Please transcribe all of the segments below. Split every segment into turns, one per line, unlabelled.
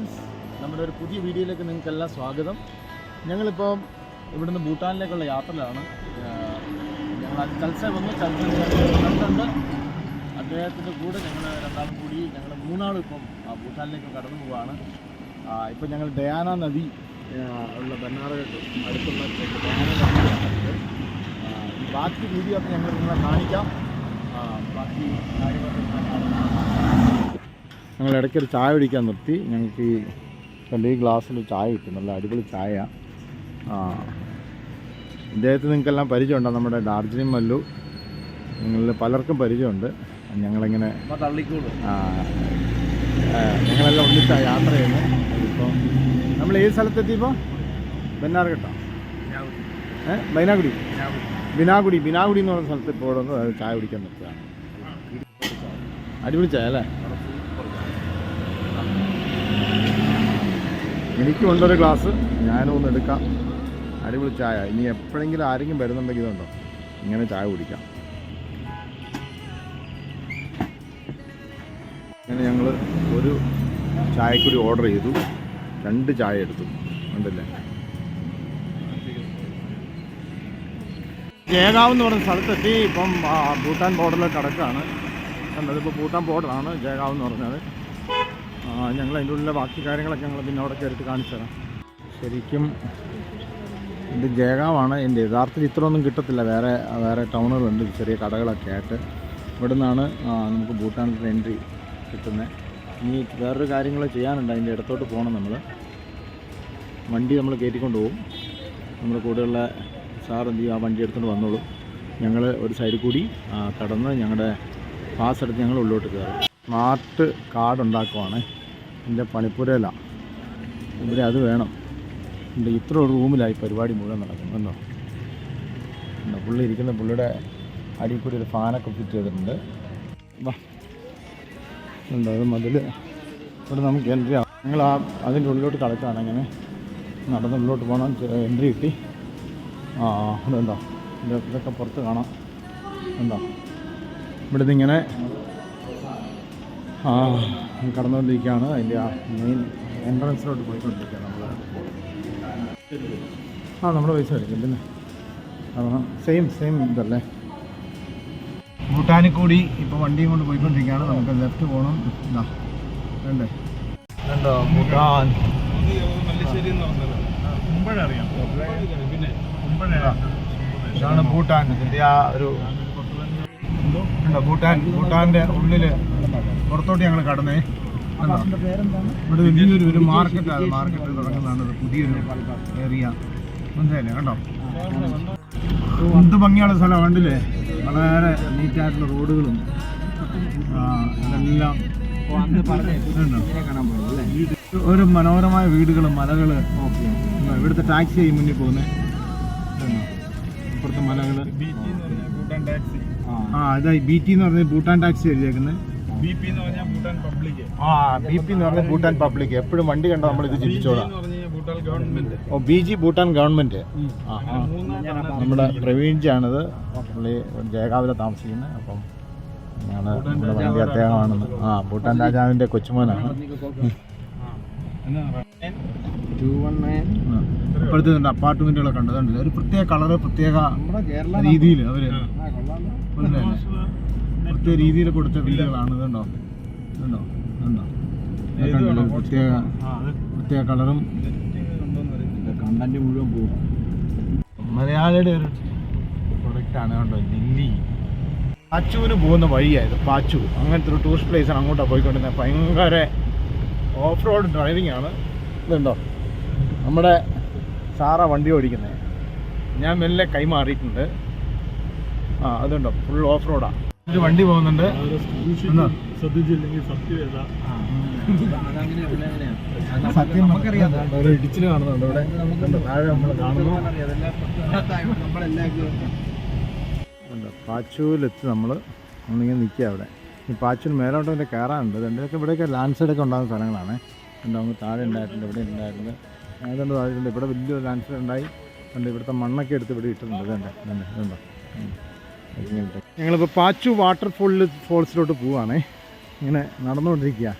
Friends നമ്മുടെ ഒരു പുതിയ വീഡിയോയിലേക്ക് നിങ്ങൾക്കെല്ലാം സ്വാഗതം. ഞങ്ങളിപ്പോൾ ഇവിടുന്ന് ഭൂട്ടാനിലേക്കുള്ള യാത്രയിലാണ്. ഞങ്ങൾ ചൽസ വന്നു. ചൽസ കണ്ടുണ്ട്. അദ്ദേഹത്തിന്റെ കൂടെ ഞങ്ങൾ രണ്ടാളും കൂടി ഞങ്ങൾ മൂന്നാളും ഇപ്പം ഭൂട്ടാനിലേക്ക് കടന്നു പോവുകയാണ് ഇപ്പം ഞങ്ങൾ ഡയാന നദി ഉള്ള ബന്നാറഘട്ട് അടുത്തുള്ള ബാക്കി വീഡിയോ ഒക്കെ ഞങ്ങൾ നിങ്ങളെ കാണിക്കാം. ബാക്കി കാര്യങ്ങളൊക്കെ ഞങ്ങൾ ഇടയ്ക്ക് ഒരു ചായ കുടിക്കാൻ നിർത്തി. ഞങ്ങൾക്ക് ഈ കണ്ട് ഈ ഗ്ലാസ്സിൽ ചായ കിട്ടും. നല്ല അടിപൊളി ചായ. ആ ഇദ്ദേഹത്തെ നിങ്ങൾക്കെല്ലാം പരിചയമുണ്ടോ. നമ്മുടെ ഡാർജിലിംഗ് മല്ലു. നിങ്ങളിൽ പലർക്കും പരിചയമുണ്ട്. ഞങ്ങളിങ്ങനെ ഞങ്ങളെല്ലാം ഒന്നിച്ചാണ് യാത്ര ചെയ്യുന്നത് ഇപ്പം നമ്മൾ ഏത് സ്ഥലത്തെത്തിയപ്പോൾ ബെന്നാർഘട്ടോ. ഏഹ് ബൈനാഗുടി. ബിനാഗുടി. ബിനാഗുടി എന്ന് പറഞ്ഞ സ്ഥലത്ത് ഇപ്പോൾ ചായ കുടിക്കാൻ നിർത്തുകയാണ്. അടിപൊളി ചായ അല്ലേ? എനിക്കും ഉണ്ടൊരു ഗ്ലാസ്. ഞാനും ഒന്ന് എടുക്കാം. അടിപൊളി ചായ. ഇനി എപ്പോഴെങ്കിലും ആരെങ്കിലും വരുന്നുണ്ടെങ്കിൽ ഇതുണ്ടോ? ഇങ്ങനെ ചായ കുടിക്കാം. അങ്ങനെ ഞങ്ങൾ ഒരു ചായക്കൂടി ഓർഡർ ചെയ്തു. രണ്ട് ചായ എടുത്തു. ഉണ്ടല്ലേ? ജേഗാവ് എന്ന് പറഞ്ഞ സ്ഥലത്തെത്തി ഇപ്പം ഭൂട്ടാൻ ബോർഡറിൽ കിടക്കുകയാണ്. കണ്ടത് ഇപ്പോൾ ഭൂട്ടാൻ ബോർഡറാണ് ജേഗാവ് എന്ന് പറഞ്ഞത്. ഞങ്ങൾ അതിന്റെ ഉള്ളിലെ ബാക്കി കാര്യങ്ങളൊക്കെ ഞങ്ങൾ പിന്നെ അവിടെ കയറിയിട്ട് കാണിച്ചു തരാം ശരിക്കും ഇത് ജയഗാവാണ് എന്റെ യഥാർത്ഥത്തിൽ ഇത്രയൊന്നും കിട്ടത്തില്ല. വേറെ വേറെ ടൗണുകളുണ്ട്. ചെറിയ കടകളൊക്കെ ആയിട്ട്. ഇവിടെ നിന്നാണ് നമുക്ക് ഭൂട്ടാനിൽ എൻട്രി കിട്ടുന്നത് ഇനി വേറൊരു കാര്യങ്ങൾ ചെയ്യാനുണ്ട്. അതിന്റെ ഇടത്തോട്ട് പോകണം നമ്മൾ വണ്ടി നമ്മൾ കയറ്റിക്കൊണ്ട് പോകും നമ്മൾ കൂടെയുള്ള സാർ എന്ത് ചെയ്യും? ആ വണ്ടി എടുത്തുകൊണ്ട് വന്നോളും. ഞങ്ങൾ ഒരു സൈഡിൽ കൂടി കടന്ന് ഞങ്ങളുടെ പാസ് എടുത്ത് ഞങ്ങൾ ഉള്ളോട്ട് കയറും സ്മാർട്ട് കാർഡ് ഉണ്ടാക്കുവാണ് എന്റെ പണിപ്പുരയിലാണ് ഇവിടെ അത് വേണം. എന്റെ ഇത്ര ഒരു റൂമിലായി പരിപാടി മുഴുവൻ നടക്കുന്നു എന്നോ പുള്ളി ഇരിക്കുന്ന പുള്ളിയുടെ അടിയിൽ കൂടി ഒരു ഫാനൊക്കെ ഫിറ്റ് ചെയ്തിട്ടുണ്ട്. ഉണ്ടോ അത് മതിൽ. ഇവിടെ നമുക്ക് എൻട്രി ആവും ഞങ്ങൾ ആ അതിന്റെ ഉള്ളിലോട്ട് കടക്കുകയാണ് അങ്ങനെ. നടന്ന് ഉള്ളിലോട്ട് പോകണം എൻട്രി കിട്ടി. ആ അതെന്താ ഇതൊക്കെ പുറത്ത് കാണാം. എന്താ? ഇവിടെ നിന്ന് ഇങ്ങനെ കടന്നുകൊണ്ടിരിക്കുകയാണ്. അതിന്റെ ആ മെയിൻ എൻട്രൻസിലോട്ട് പോയിക്കൊണ്ടിരിക്കുകയാണ് നമ്മൾ ആ നമ്മുടെ പൈസ അടിക്കും പിന്നെ. കാരണം സെയിം സെയിം ഇതല്ലേ. ഭൂട്ടാനിൽ കൂടി ഇപ്പോൾ വണ്ടിയും കൊണ്ട് പോയിക്കൊണ്ടിരിക്കുകയാണ്. നമുക്ക് ലെഫ്റ്റ് പോകണം ഇതാ വേണ്ടേ കണ്ടോ? ഭൂട്ടാൻ. ഇതാണ് ഭൂട്ടാൻ. ഇതിന്റെ ആ ഒരു ഭൂട്ടാൻ ഭൂട്ടാന്റെ ഉള്ളിൽ പുറത്തോട്ട് ഞങ്ങൾ കടന്നേ. കണ്ടോ? ഇവിടെ വലിയൊരു ഒരു മാർക്കറ്റാണ് മാർക്കറ്റ് തുടങ്ങുന്നതാണ് ഇത് പുതിയൊരു ഏരിയ മനസ്സിലായില്ലേ? കണ്ടോ? എന്ത് ഭംഗിയുള്ള സ്ഥലം കണ്ടില്ലേ? വളരെ നീറ്റായിട്ടുള്ള റോഡുകളും. ഇതെല്ലാം? ഒരു മനോഹരമായ വീടുകളും മലകൾ? ഇവിടുത്തെ ടാക്സി മുന്നിൽ പോകുന്നത് ഇപ്പുറത്തെ മലകൾ ആ ഇതായി ബി ടി എന്ന് പറഞ്ഞ ഭൂട്ടാൻ ടാക്സി എഴുതിയേക്കുന്നത്
ബി പി എന്ന് പറഞ്ഞാൽ ഭൂട്ടാൻ പബ്ലിക്
ആ ബി പി എന്ന് പറഞ്ഞ ഭൂട്ടാൻ പബ്ലിക് എപ്പോഴും വണ്ടി കണ്ടോ നമ്മൾ ഇത്
ചിന്തിച്ചോളാം.
ഓ ബി ജി ഭൂട്ടാൻ ഗവൺമെന്റ് നമ്മുടെ പ്രവീൺജിയാണിത്. പുള്ളി ജയകാവിലെ താമസിക്കുന്നത് അപ്പം നമ്മുടെ വണ്ടി അദ്ദേഹമാണെന്ന്. ആ ഭൂട്ടാൻ രാജാവിന്റെ കൊച്ചുമോനാണ്. ഇപ്പോഴത്തെ അപ്പാർട്ട്മെന്റുകളൊക്കെ ഉണ്ട് അതുണ്ട് ഒരു പ്രത്യേക കളറ് പ്രത്യേക രീതിയിൽ അവർ? പ്രത്യേക രീതിയിൽ കൊടുത്ത വീടുകളാണ് ഇതുണ്ടോ? ഇതുണ്ടോ? ഇതുണ്ടോ? പ്രത്യേക പ്രത്യേക കളറും
കണ്ടന്റ് മുഴുവൻ പോകും.
മലയാളിയുടെ ഒരു പ്രൊഡക്റ്റാണ് കണ്ടോ? ലില്ലി പാച്ചുവിന് പോകുന്ന വഴിയായത് പാച്ചു. അങ്ങനത്തെ ഒരു ടൂറിസ്റ്റ് പ്ലേസാണ് അങ്ങോട്ടാണ് പോയിക്കൊണ്ടിരുന്നത്. ഭയങ്കര ഓഫ് റോഡ് ഡ്രൈവിംഗ് ആണ്. ഇതുണ്ടോ? നമ്മുടെ സാറാ വണ്ടി ഓടിക്കുന്നത് ഞാൻ മെല്ലെ കൈമാറിയിട്ടുണ്ട്. ആ അതുണ്ടോ? ഫുൾ ഓഫ് റോഡാണ് ഒരു വണ്ടി പോകുന്നുണ്ട്. സത്യം നമുക്കറിയാം. ഇടിച്ചിൽ കാണുന്നുണ്ട് ഇവിടെ? താഴെ നമ്മൾ കാണുന്നു. നമ്മളിങ്ങനെ നിൽക്കുക അവിടെ. ഈ പാച്ചൂൽ മേലോട്ട് വരെ കയറാനുണ്ട് ഇതൊക്കെ ഇവിടെയൊക്കെ ലാൻഡ് സൈഡൊക്കെ ഉണ്ടാകുന്ന സ്ഥലങ്ങളാണ്. ഉണ്ടാകുമ്പോൾ താഴെ ഉണ്ടായിട്ടുണ്ട് ഇവിടെ ഉണ്ടായിട്ടുണ്ട്. അതുകൊണ്ട് താഴെ ഇവിടെ വലിയൊരു ലാൻഡ് സൈഡ് ഉണ്ടായി. ഉണ്ട് ഇവിടുത്തെ മണ്ണൊക്കെ എടുത്ത് ഇവിടെ ഇട്ടിട്ടുണ്ട്. ഇതുണ്ട് ഇതുണ്ട് ഇതുണ്ടോ. ഞങ്ങളിപ്പോൾ പാച്ചു വാട്ടർഫോളിൽ ഫോൾസിലോട്ട് പോവുകയാണേ ഇങ്ങനെ നടന്നുകൊണ്ടിരിക്കുക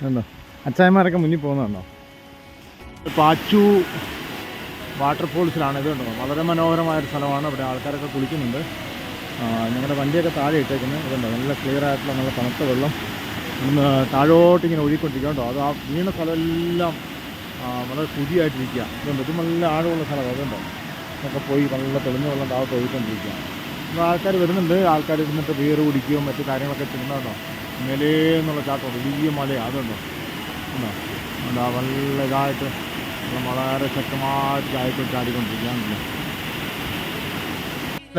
കണ്ടോ? അച്ചായന്മാരൊക്കെ മുന്നിൽ പോകുന്നുണ്ടോ പാച്ചു വാട്ടർഫോൾസിലാണ് ഇത് കണ്ടോ? വളരെ മനോഹരമായ ഒരു സ്ഥലമാണ്. ഇവിടെ ആൾക്കാരൊക്കെ കുളിക്കുന്നുണ്ട്. ഞങ്ങളുടെ വണ്ടിയൊക്കെ താഴെ ഇട്ടേക്കുന്നത് ഇതുണ്ടോ നല്ല ക്ലിയർ ആയിട്ടുള്ള നല്ല തണുത്ത വെള്ളം. ഇന്ന് താഴോട്ട് ഇങ്ങനെ ഒഴുകിക്കൊണ്ടിരിക്കുക അത് ആ വീണ സ്ഥലമെല്ലാം വളരെ പുതിയായിട്ടിരിക്കുക ഇതുണ്ട് ഇത് നല്ല ആഴമുള്ള സ്ഥലമാണ് അതുണ്ടോ ഒക്കെ പോയി നല്ല തെളിഞ്ഞ വെള്ളം താഴോട്ട് ഒഴുകിക്കൊണ്ടിരിക്കുക ആൾക്കാർ വരുന്നുണ്ട്. ആൾക്കാർ ഇരുന്നിട്ട് ബിയർ കുടിക്കുകയും മറ്റു കാര്യങ്ങളൊക്കെ ചെയ്യുന്നുണ്ടോ? മേലേ ചാട്ടം വലിയ മല അതുണ്ടോ? ഉണ്ടോ? എന്താ നല്ല ഇതായിട്ട് വളരെ ശക്തമായിട്ട് ചായത്തിൽ ചാടിക്കൊണ്ടിരിക്കുകയാണല്ലോ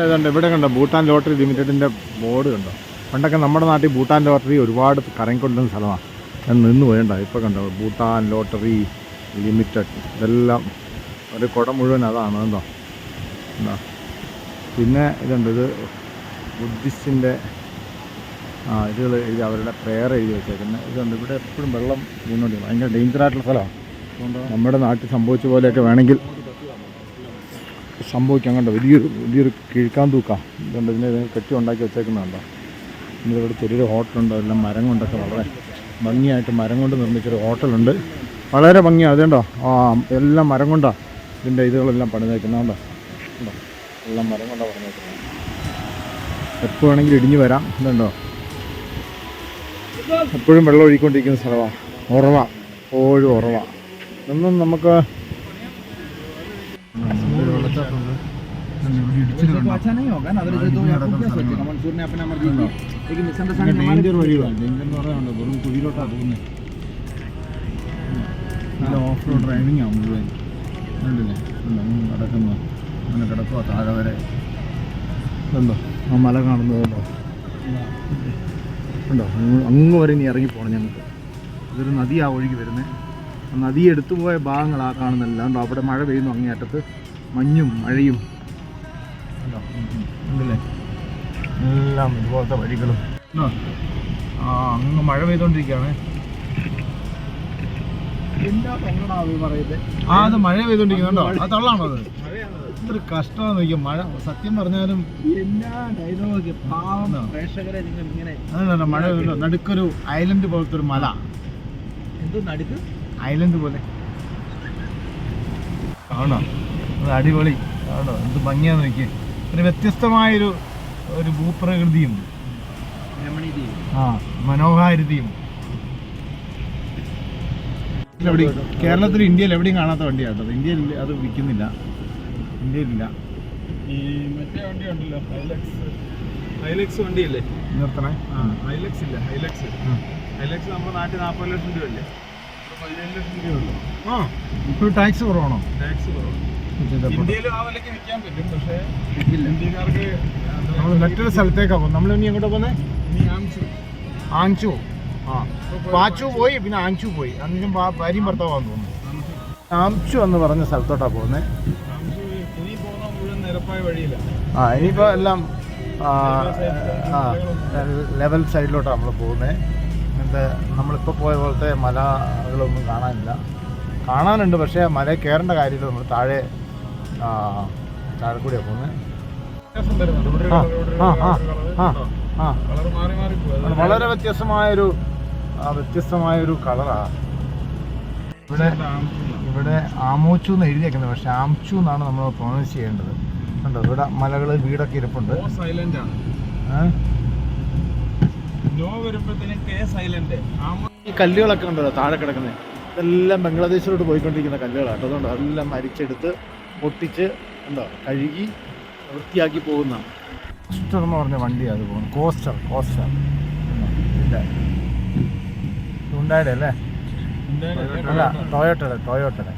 ഇതുണ്ട്. ഇവിടെ കണ്ടോ? ഭൂട്ടാൻ ലോട്ടറി ലിമിറ്റഡിന്റെ ബോർഡ് കണ്ടോ? പണ്ടൊക്കെ നമ്മുടെ നാട്ടിൽ ഭൂട്ടാൻ ലോട്ടറി ഒരുപാട് കറങ്ങിക്കൊണ്ടിരുന്ന സ്ഥലമാണ്. ഞാൻ നിന്ന് പോയണ്ട ഇപ്പോൾ കണ്ടോ? Bhutan lottery limited. ഇതെല്ലാം ഒരു കുടം മുഴുവൻ അതാണ്. എന്തോ എന്താ പിന്നെ ഇതുണ്ട് ഇത് ബുദ്ധിസ്റ്റിന്റെ ആ ഇതുകൾ എഴുതി അവരുടെ പ്രെയർ എഴുതി വെച്ചേക്കുന്നത് ഇതുണ്ട് ഇവിടെ എപ്പോഴും വെള്ളം വീണോണ്ട് ഭയങ്കര ഡേഞ്ചർ ആയിട്ടുള്ള സ്ഥലമാണ്. നമ്മുടെ നാട്ടിൽ സംഭവിച്ച പോലെയൊക്കെ വേണമെങ്കിൽ സംഭവിക്കാം കണ്ടോ? വലിയൊരു വലിയൊരു കിഴക്കാൻ തൂക്കാം ഇതുണ്ട് ഇതിനെ കെട്ടി ഉണ്ടാക്കി വെച്ചേക്കുന്നുണ്ടോ ഇവിടെ ചെറിയൊരു ഹോട്ടലുണ്ട് എല്ലാം മരം കൊണ്ടൊക്കെ വളരെ ഭംഗിയായിട്ട് മരം കൊണ്ട് നിർമ്മിച്ചൊരു ഹോട്ടലുണ്ട് വളരെ ഭംഗിയാണ് അതുകൊണ്ടോ ആ എല്ലാം മരം കൊണ്ടാണ് ഇതിന്റെ ഇതുകളെല്ലാം പണിതേക്കുന്നുണ്ടോ ഉണ്ടോ ഉള്ള മരം കൊണ്ടാണ് പറഞ്ഞേക്കുന്നത്. എപ്പോൾ വേണമെങ്കിലും ഇടിഞ്ഞു വരാം. എന്തുണ്ടോ എപ്പോഴും വെള്ളം ഒഴുകിക്കൊണ്ടിരിക്കുന്ന സ്ഥലമാണ് ഉറവ. എപ്പോഴും ഉറവ. ഇതൊന്നും നമുക്ക് ഡേഞ്ചർ വഴിയാണ് ഡേഞ്ചർ എന്ന് പറയാനുണ്ട് വെറും കുഴിയിലോട്ടാണ് പോകുന്നത് ഓഫ് റോഡ് ഡ്രൈവിംഗ് ആണ് മുഴുവൻ നടക്കുന്നത് അങ്ങനെ കിടക്കുക താഴെ വരെ. ഉണ്ടോ ആ മല കാണുന്നതല്ലോ ഉണ്ടോ അങ്ങ് വരെ ഇനി ഇറങ്ങി പോകണം ഞങ്ങൾക്ക്. ഇതൊരു നദിയാണ് ഒഴുകി വരുന്നത് നദി എടുത്തു പോയ ഭാഗങ്ങൾ ആ കാണുന്നില്ല ഉണ്ടോ അവിടെ മഴ പെയ്യുന്നു അങ്ങേയറ്റത്ത്. മഞ്ഞും മഴയും. എല്ലാം ഇതുപോലത്തെ വഴികളും? ആ അങ്ങ് മഴ പെയ്തോണ്ടിരിക്കുകയാണ്.
എന്താ പറയുന്നത്
ആ അത് മഴ പെയ്തോണ്ടിരിക്കുന്നുണ്ടോ? അത് തള്ളാണോ അത്? ഇതൊരു കഷ്ടമാണെന്ന് നോക്കിയാൽ മഴ സത്യം പറഞ്ഞാലും
എല്ലാ ഡയലോഗ് പാവം? പ്രേക്ഷകരെ നിങ്ങൾ ഇങ്ങനെ
അതല്ല മഴ നടുക്കൊരു ഐലൻഡ് പോലത്തെ ഒരു മല.
എന്തോ നടുക്ക്?
ഐലൻഡ് പോലെ. ആണോ അത് അടിപൊളി. ആണോ എന്ത് ഭംഗിയാന്ന് നോക്കിയേ. ഒരു വ്യത്യസ്തമായൊരു ഒരു ഭൂപ്രകൃതിയും. ആ മനോഹാരിതയും. കേരളത്തിൽ ഇന്ത്യയിൽ എവിടെയും കാണാത്ത വണ്ടിയാണ് കേട്ടോ ഇന്ത്യയിൽ അത് വിൽക്കുന്നില്ല. ഇന്ത്യയിലില്ല.
ഈ മറ്റേ വണ്ടി ഉണ്ടല്ലോ ഹൈലക്സ് ഹൈലക്സ് വണ്ടിയില്ലേ?
നിർത്തണേ.
ആ ഹൈലക്സ് ഇല്ല ഹൈലക്സ് ഹൈലക്സ് നമ്മുടെ നാട്ടിൽ നാൽപ്പത് ലക്ഷം രൂപയല്ലേ? ഇവിടെ പതിനേഴ് ലക്ഷം രൂപയുള്ളൂ
ആ ഇപ്പോൾ ടാക്സ് കുറവാണോ?
ടാക്സ് ആ വിലക്ക് വിൽക്കാൻ പറ്റും പക്ഷേ ഇന്ത്യക്കാർക്ക്
നമ്മൾ മറ്റൊരു സ്ഥലത്തേക്കാണ് പോകും നമ്മൾ ഇനി എങ്ങോട്ടാ പോകുന്നത്
ഇനി
ആഞ്ചു ആ. പാച്ചു പോയി പിന്നെ ആഞ്ചു പോയി. അന്നിനും ഭാര്യയും ഭർത്താവാന്ന് തോന്നുന്നു. ആംചു. എന്ന് പറഞ്ഞ സ്ഥലത്തോട്ടാണ് പോകുന്നത് ആ ഇനിയിപ്പോൾ എല്ലാം ലെവൽ സൈഡിലോട്ടാണ് നമ്മൾ പോകുന്നത് ഇങ്ങനത്തെ നമ്മളിപ്പോൾ പോയ പോലത്തെ മലകളൊന്നും കാണാനില്ല. കാണാനുണ്ട് പക്ഷേ മല കയറേണ്ട കാര്യമില്ല. നമ്മൾ താഴെ ആ, താഴെ കൂടിയാണ് പോകുന്നത് വളരെ വ്യത്യസ്തമായൊരു വ്യത്യസ്തമായൊരു കളറാണ് ഇവിടെ ഇവിടെ ആമോച്ചു എന്ന് എഴുതിയേക്കുന്നത്. പക്ഷേ ആംചു എന്നാണ് നമ്മൾ പ്രൊണൗൺസ് ചെയ്യേണ്ടത്. കണ്ടോ ഇവിടെ മലകൾ വീടൊക്കെ ഇരിപ്പുണ്ട്.
സൈലന്റ് ആണ്. നോ വരുമ്പോഴത്തേനും കെ സൈലന്റ്
ഈ കല്ലുകളൊക്കെ ഉണ്ടല്ലോ താഴെ കിടക്കുന്നത് ഇതെല്ലാം ബംഗ്ലാദേശിലോട്ട് പോയിക്കൊണ്ടിരിക്കുന്ന കല്ലുകളാണ് അതുകൊണ്ട് അതെല്ലാം മരിച്ചെടുത്ത് പൊട്ടിച്ച് ഉണ്ടോ കഴുകി വൃത്തിയാക്കി പോകുന്ന. കോസ്റ്റർ എന്ന് പറഞ്ഞ വണ്ടിയാണ് അത് പോകുന്നത്. കോസ്റ്റർ കോസ്റ്റർ ഇല്ല. ഉണ്ടായുടെ അല്ലേ അല്ല ടൊയോട്ടയുടെ ടൊയോട്ടയുടെ